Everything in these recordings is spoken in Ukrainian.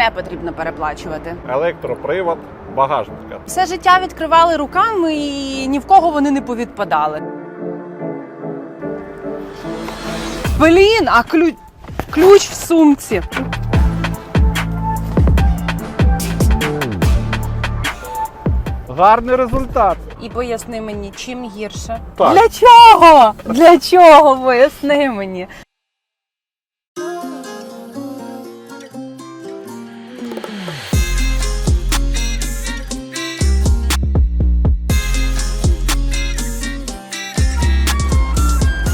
не потрібно переплачувати. Електропривод багажника. Все життя відкривали руками і ні в кого вони не повідпадали. Блін, а ключ, ключ в сумці. Гарний результат. І поясни мені, чим гірше. Так. Для чого? Для чого? Поясни мені.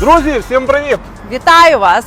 Друзі, всім привіт! Вітаю вас!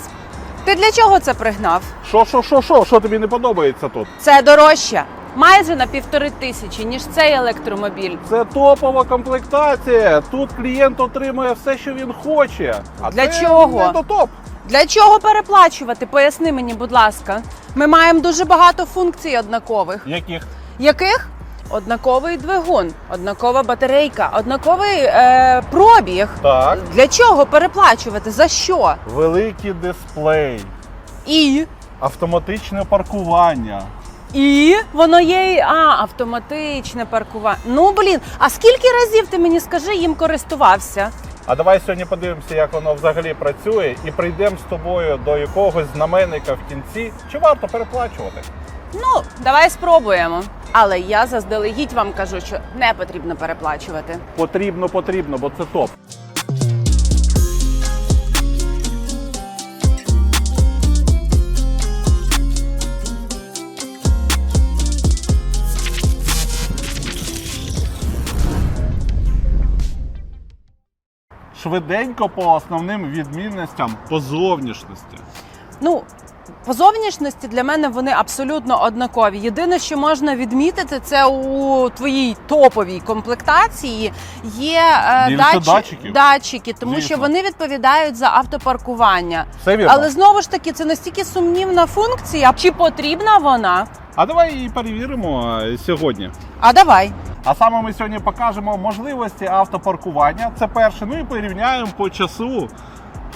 Ти для чого це пригнав? Що, що, що, що? Що тобі не подобається тут? Це дорожче. Майже на півтори тисячі, ніж цей електромобіль. Це топова комплектація. Тут клієнт отримує все, що він хоче. А Для це чого? Не до топ. Для чого переплачувати? Поясни мені, будь ласка. Ми маємо дуже багато функцій однакових. Яких? Яких? Однаковий двигун, однакова батарейка, однаковий е, пробіг. Так. Для чого переплачувати? За що? Великий дисплей, І. автоматичне паркування. І воно є а, автоматичне паркування. Ну блін, а скільки разів ти мені скажи їм користувався? А давай сьогодні подивимося, як воно взагалі працює, і прийдемо з тобою до якогось знаменника в кінці. Чи варто переплачувати? Ну, давай спробуємо. Але я заздалегідь вам кажу, що не потрібно переплачувати. Потрібно, потрібно, бо це топ. Швиденько по основним відмінностям по зовнішності. Ну, по зовнішності для мене вони абсолютно однакові. Єдине, що можна відмітити, це у твоїй топовій комплектації є е, Більше датчі- датчиків? датчики, тому Звісно. що вони відповідають за автопаркування. Все вірно. Але знову ж таки, це настільки сумнівна функція. Чи потрібна вона? А давай її перевіримо е, сьогодні. А давай. А саме ми сьогодні покажемо можливості автопаркування. Це перше. Ну і порівняємо по часу,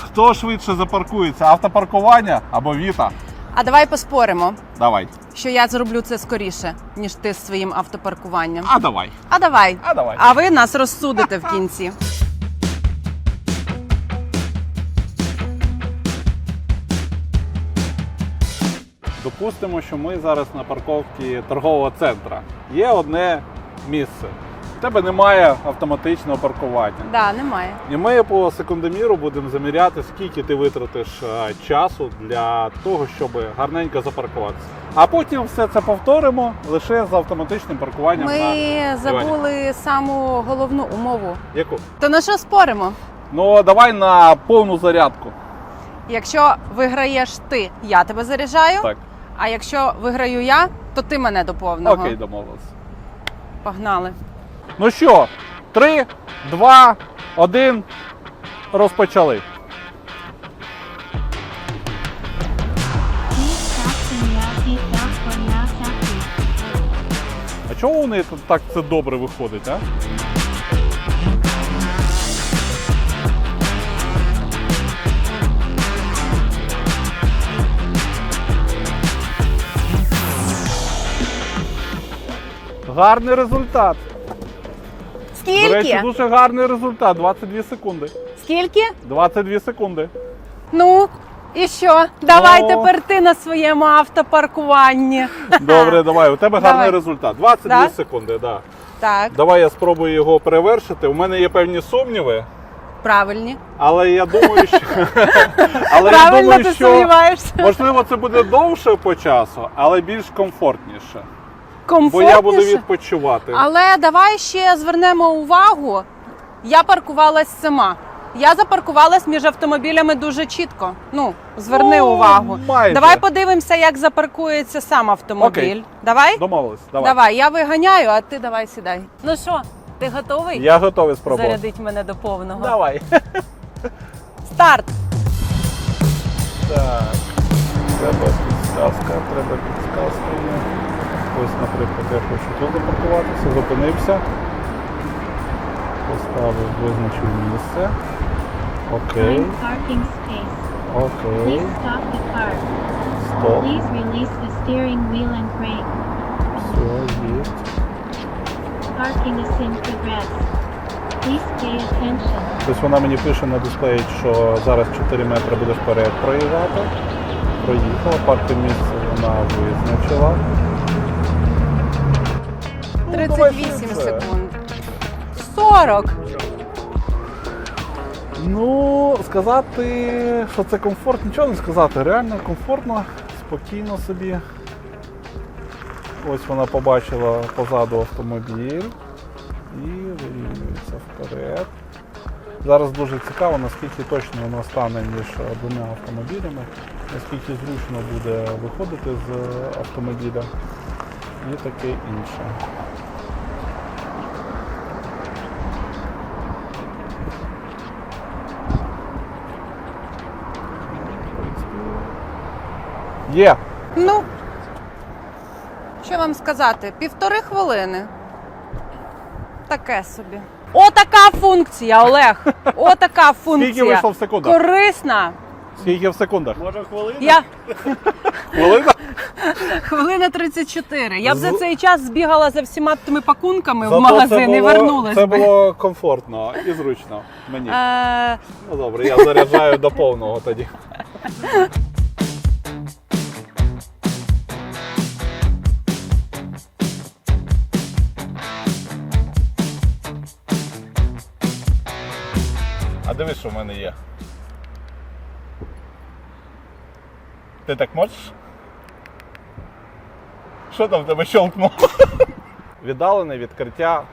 хто швидше запаркується: автопаркування або Віта. А давай поспоримо, Давай. що я зроблю це скоріше, ніж ти з своїм автопаркуванням. А давай. А давай. А давай. А ви нас розсудите в кінці. Допустимо, що ми зараз на парковці торгового центру. Є одне місце. Тебе немає автоматичного паркування. Да, немає. І ми по секундоміру будемо заміряти, скільки ти витратиш е, часу для того, щоб гарненько запаркуватися. А потім все це повторимо лише з автоматичним паркуванням. Ми на забули саму головну умову. Яку? То на що споримо? Ну давай на повну зарядку. Якщо виграєш ти, я тебе заряджаю. Так, А якщо виграю я, то ти мене до повного. окей, домовилися. Погнали. Ну що, три, два, один. Розпочали. А чого вони тут так це добре виходить, а? Гарний результат. До речі, дуже гарний результат. 22 секунди. Скільки? 22 секунди. Ну, і що? Давай Ну. тепер ти на своєму автопаркуванні. Добре, давай. У тебе Давай. гарний результат. 22 Да? секунди, да. Так, Давай я спробую його перевершити. У мене є певні сумніви, правильні. але я думаю, що але я думаю, ти що сумніваєшся. можливо це буде довше по часу, але більш комфортніше. Бо я буду відпочивати. Але давай ще звернемо увагу. Я паркувалась сама. Я запаркувалась між автомобілями дуже чітко. Ну, зверни Ну, увагу. майже. Давай подивимося, як запаркується сам автомобіль. Окей. Давай? Домовились. Давай. Давай, я виганяю, а ти давай сідай. Ну що, ти готовий Я готовий спробувати. зарядити мене до повного? Давай. Старт! Так. Треба підсказка, треба підсказка. Ось, наприклад, я хочу тут запаркуватися, зупинився. Поставив, визначив місце. Окей, окей. Стоп. Все, є. Parking is in progress. Please pay attention. Тобто вона мені пише на дисплеї, що зараз 4 метри буде вперед проїжджати. Проїхала, паркінг місце вона визначила. Ну, давай 38 секунд. 40. Ну, сказати, що це комфорт, нічого не сказати. Реально комфортно, спокійно собі. Ось вона побачила позаду автомобіль і вирівнюється вперед. Зараз дуже цікаво, наскільки точно вона стане між двома автомобілями, наскільки зручно буде виходити з автомобіля і таке інше. Є! Ну, що вам сказати? Півтори хвилини. Таке собі. Отака функція, Олег. Отака функція. Скільки вийшло в секундах? Корисна. Скільки в секундах? Може хвилину? Я Хвилина? хвилина 34. Я б за цей час збігала за всіма тими пакунками в магазин і вернулась. Це би. було комфортно і зручно мені. Е, Ну добре, я заряджаю до повного тоді. Дивись, що в мене є. Ти так можеш? Що там в тебе щелкнуло? Віддалене відкриття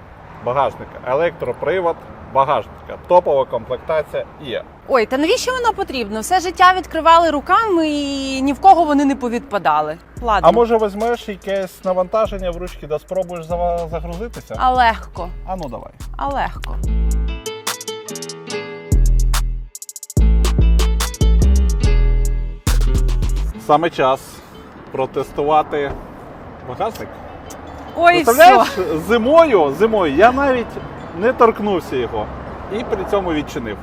багажника. Електропривод багажника. Топова комплектація є. Ой, та навіщо воно потрібно? Все життя відкривали руками і ні в кого вони не повідпадали. Ладно. А може візьмеш якесь навантаження в ручки да спробуєш зава- загрузитися? А легко, А ну давай. а легко. Саме час протестувати багажник. Ой, все. зимою, зимою я навіть не торкнувся його і при цьому відчинив.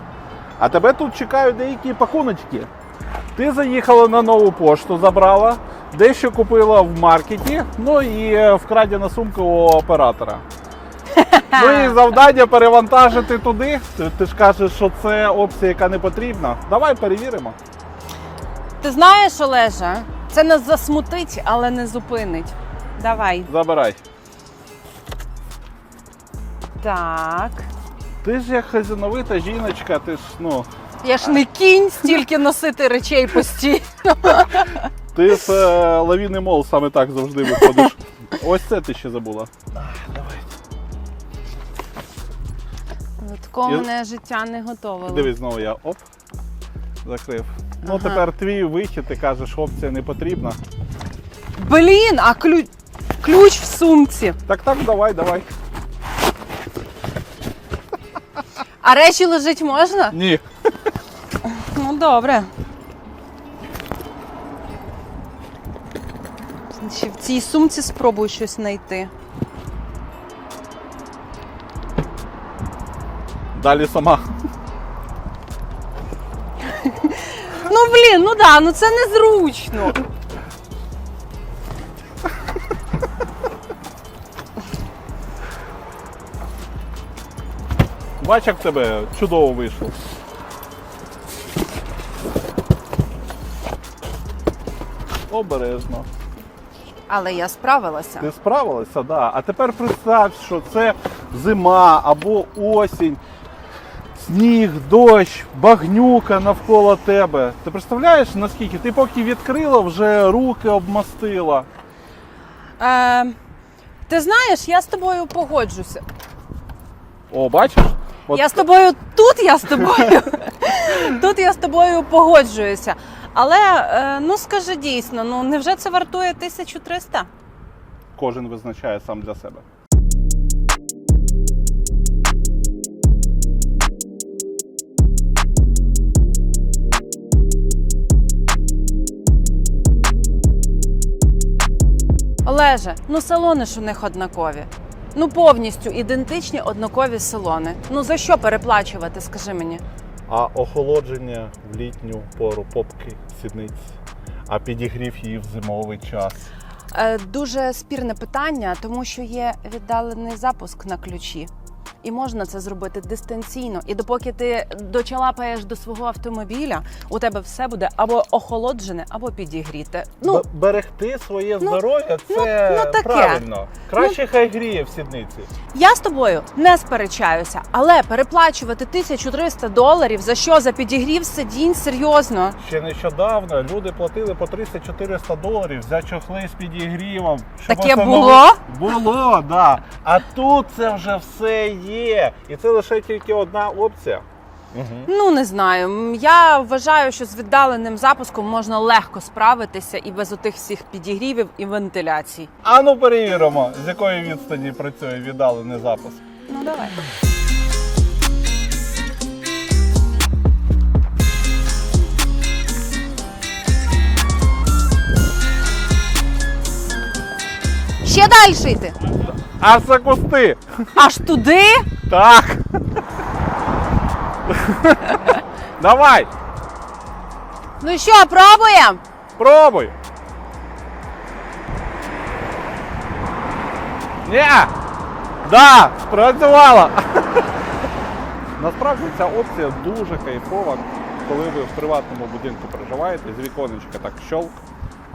А тебе тут чекають деякі пакуночки. Ти заїхала на нову пошту, забрала, дещо купила в маркеті, ну і е, вкрадена сумка у оператора. Ну і завдання перевантажити туди. Ти ж кажеш, що це опція, яка не потрібна. Давай перевіримо. Ти знаєш, Олежа, це нас засмутить, але не зупинить. Давай. Забирай. Так. Ти ж як хазяновита жіночка, ти ж ну. Я ж не кінь стільки носити речей постійно. Ти з е, лавіни мол саме так завжди виходиш. Ось це ти ще забула. Давай. До такого мене життя не готовило. Дивись, знову я оп. Закрив. Ну Ага. тепер твій вихід, ти кажеш, опція не потрібна. Блін, а ключ, ключ в сумці. Так, так, давай, давай. А речі лежить можна? Ні. Ну добре. Ще в цій сумці спробую щось знайти. Далі сама. Ну блін, ну да, ну це незручно. Бач, як в тебе чудово вийшло. Обережно. Але я справилася. Ти справилася, да. А тепер представ, що це зима або осінь, сніг, дощ, багнюка навколо тебе. Ти представляєш, наскільки? Ти поки відкрила, вже руки обмастила. Е, ти знаєш, я з тобою погоджуся. О, бачиш? От Я з тобою тут, я з тобою. тут я з тобою погоджуюся. Але е, ну скажи дійсно, ну невже це вартує 1300? кожен визначає сам для себе. Олеже, ну салони ж у них однакові. Ну повністю ідентичні однакові салони. Ну за що переплачувати, скажи мені? А охолодження в літню пору попки, сідниць. а підігрів її в зимовий час. Е, Дуже спірне питання, тому що є віддалений запуск на ключі. І можна це зробити дистанційно. І допоки ти дочалапаєш до свого автомобіля, у тебе все буде або охолоджене, або підігріте. Ну Б- берегти своє ну, здоров'я ну, це ну, таке. правильно. Краще хай гріє в сідниці. я з тобою не сперечаюся, але переплачувати 1300 доларів за що за підігрів сидінь серйозно. Ще нещодавно люди платили по 300-400 доларів за чохли з підігрівом. щоб Таке встановити- Було, да. А тут це вже все є. І це лише тільки одна опція. Ну не знаю. Я вважаю, що з віддаленим запуском можна легко справитися і без отих всіх підігрівів і вентиляцій. А ну перевіримо, з якої відстані працює віддалений запуск. Ну давай. Ще далі йти. А це кусти! Аж туди. Так. Давай, Ну що, пробуємо? пробуй. Ні. Да, спрацювала. Насправді ця опція дуже кайфова, коли ви в приватному будинку проживаєте, з віконечка так щолк.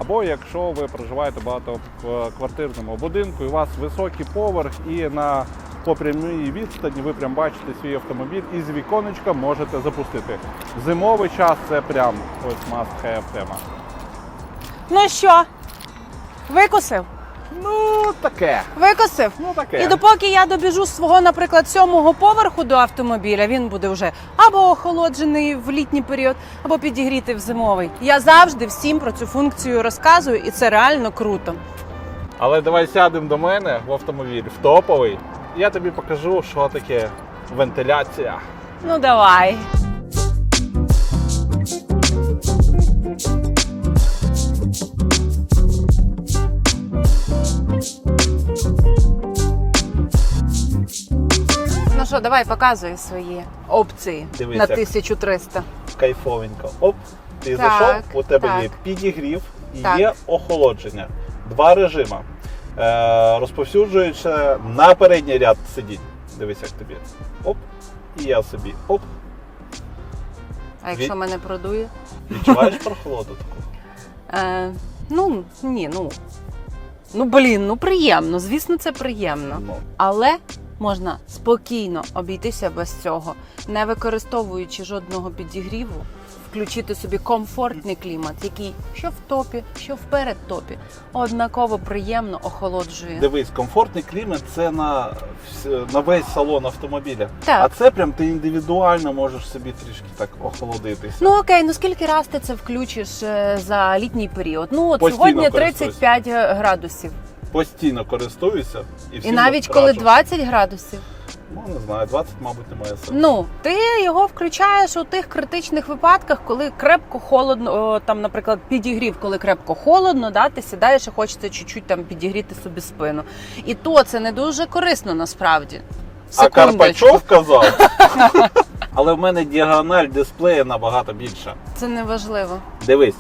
Або якщо ви проживаєте багато в квартирному будинку, і у вас високий поверх, і на по прямій відстані ви прям бачите свій автомобіль і з віконечка можете запустити. Зимовий час це прям ось must have тема. Ну що? Викусив? Ну таке. Викусив? Ну таке. І допоки я добіжу з свого, наприклад, сьомого поверху до автомобіля, він буде вже або охолоджений в літній період, або підігрітий в зимовий. Я завжди всім про цю функцію розказую, і це реально круто. Але давай сядемо до мене в автомобіль, в топовий. Я тобі покажу, що таке вентиляція. Ну давай. Що, давай показуй свої опції Дивись, на як. 1300. Кайфовенько. Оп, ти Так, зайшов, у тебе так. є підігрів і Так. є охолодження. Два режима. Е, розповсюджуючи на передній ряд сидінь. Дивись, як тобі. Оп. І я собі. Оп. А якщо Від- мене продує? Відчуваєш прохолоду таку? Е, ну, ні, ну. Ну, блін, ну приємно. Звісно, це приємно. Ну. Але можна спокійно обійтися без цього, не використовуючи жодного підігріву, включити собі комфортний клімат, який що в топі, що в передтопі, однаково приємно охолоджує. Дивись, комфортний клімат це на, на весь салон автомобіля. Так. А це прям ти індивідуально можеш собі трішки так охолодитися. Ну окей, ну скільки раз ти це включиш е, за літній період? Ну от Постійно сьогодні користуюсь. 35 градусів, Постійно користуюся. І, і навіть раджу. коли 20 градусів. Ну, не знаю, 20, мабуть, немає сенсу. Ну, ти його включаєш у тих критичних випадках, коли крепко холодно, о, там, наприклад, підігрів, коли крепко холодно, да, ти сідаєш і хочеться чуть-чуть там підігріти собі спину. І то це не дуже корисно насправді. а Карпачов казав. Але в мене діагональ дисплея набагато більша. Це не важливо. Дивись,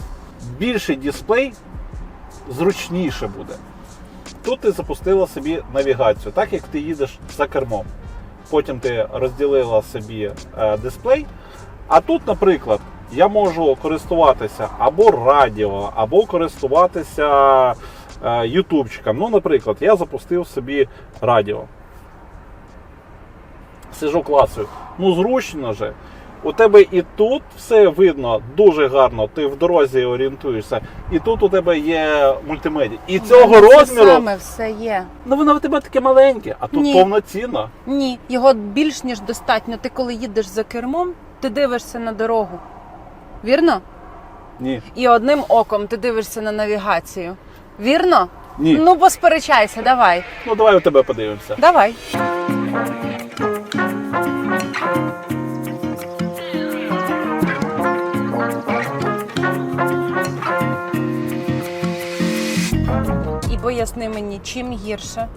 більший дисплей зручніше буде. Тут ти запустила собі навігацію, так як ти їдеш за кермом. Потім ти розділила собі е, дисплей. А тут, наприклад, я можу користуватися або радіо, або користуватися е, ютубчиком. Ну, наприклад, я запустив собі радіо. Сижу класою. Ну, зручно же. У тебе і тут все видно дуже гарно, ти в дорозі орієнтуєшся, і тут у тебе є мультимедіа. І цього Це розміру, саме все є. ну воно в тебе таке маленьке, а тут Ні. повноцінно. Ні, його більш ніж достатньо. Ти коли їдеш за кермом, ти дивишся на дорогу. Вірно? Ні. І одним оком ти дивишся на навігацію. Вірно? Ні. Ну, посперечайся, давай. Ну давай у тебе подивимося. Давай. Поясни мені, чим гірше.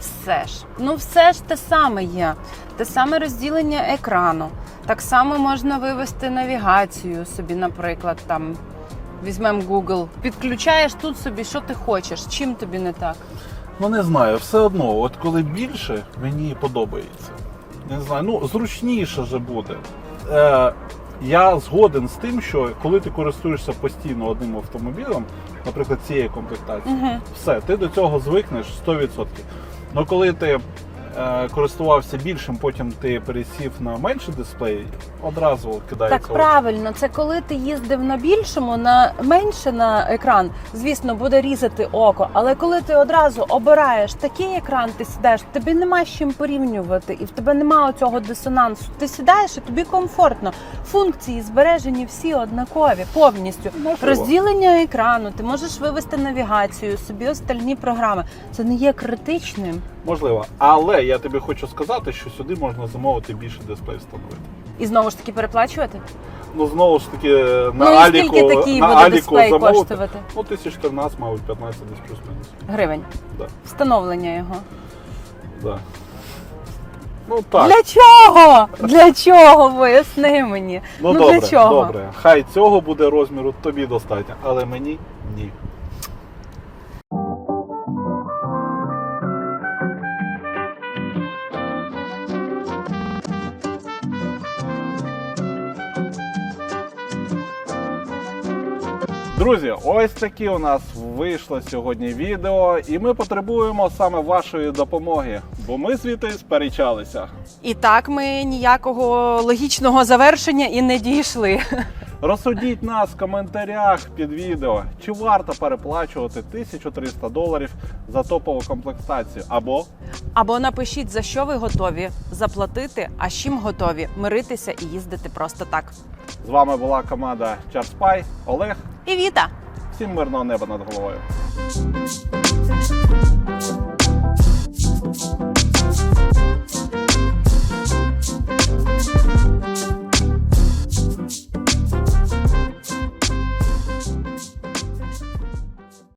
Все ж. Ну, все ж те саме є. Те саме розділення екрану. Так само можна вивести навігацію собі, наприклад, там Візьмемо Google. Підключаєш тут собі, що ти хочеш. Чим тобі не так? Ну не знаю, все одно, от коли більше, мені подобається. Не знаю, ну зручніше же буде. Е, я згоден з тим, що коли ти користуєшся постійно одним автомобілем, наприклад, цієї комплектації, Угу. все, ти до цього звикнеш 100%. Ну коли ти користувався більшим, потім ти пересів на менший дисплей, одразу кидається. Так очі. правильно, це коли ти їздив на більшому, на менше на екран, звісно, буде різати око. Але коли ти одразу обираєш такий екран, ти сідаєш, тобі нема з чим порівнювати, і в тебе немає цього дисонансу. Ти сідаєш і тобі комфортно. Функції збережені всі однакові, повністю. Можливо. Розділення екрану, ти можеш вивести навігацію, собі остальні програми. Це не є критичним. Можливо. Але я тобі хочу сказати, що сюди можна замовити більше дисплей встановити. І знову ж таки переплачувати. Ну знову ж таки на ну і Аліку, скільки такий на буде Аліку дисплей замовити. коштувати? Ну, 1014, мабуть, 15 десь плюс-мінус. Гривень. Да. Встановлення його. Да. Ну так. Для чого? Для чого? Поясни мені. Ну, ну добре, для чого? добре. Хай цього буде розміру, тобі достатньо, але мені ні. Друзі, ось такі у нас вийшло сьогодні відео, і ми потребуємо саме вашої допомоги, бо ми звідти сперечалися. І так ми ніякого логічного завершення і не дійшли. Розсудіть нас в коментарях під відео, чи варто переплачувати 1300 доларів за топову комплектацію, або Або напишіть, за що ви готові заплатити, а з чим готові миритися і їздити просто так. з вами була команда Чарспай, Олег. І Віта! Всім мирного неба над головою.